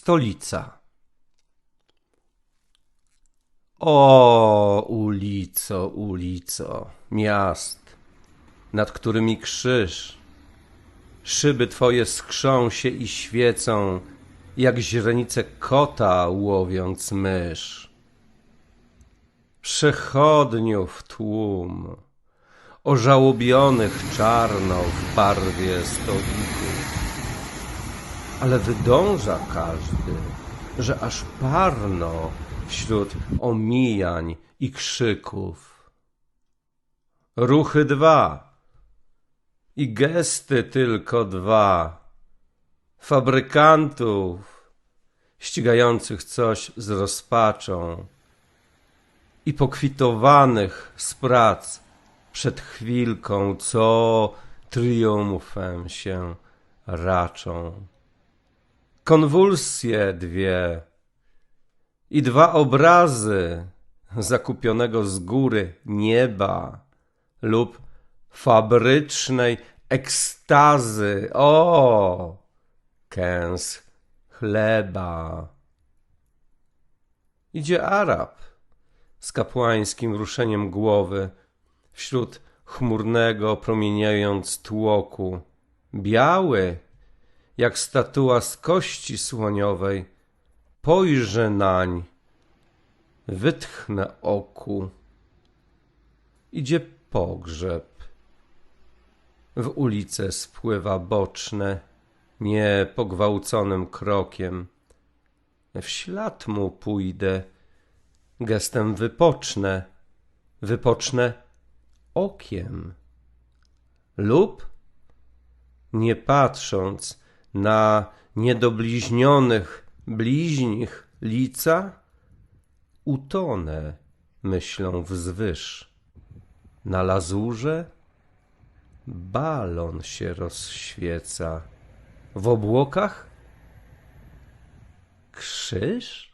Stolica. O, ulico, ulico, miast, nad którymi krzyż. Szyby twoje skrzą się i świecą, jak źrenice kota łowiąc mysz. Przechodniów tłum, ożałobionych czarno w barwie stolików ale wydąża każdy, że aż parno wśród omijań i krzyków. Ruchy dwa i gesty tylko dwa fabrykantów ścigających coś z rozpaczą i pokwitowanych z prac przed chwilką, co triumfem się raczą konwulsje dwie i dwa obrazy zakupionego z góry nieba lub fabrycznej ekstazy. O, kęs chleba. Idzie Arab z kapłańskim ruszeniem głowy wśród chmurnego promieniając tłoku. Biały, jak statua z kości słoniowej. Pojrzę nań, wytchnę oku. Idzie pogrzeb. W ulice spływa boczne, nie pogwałconym krokiem. W ślad mu pójdę, gestem wypocznę, wypocznę okiem. Lub, nie patrząc, na niedobliźnionych bliźnich lica, utonę myślą wzwyż. Na lazurze balon się rozświeca, w obłokach krzyż?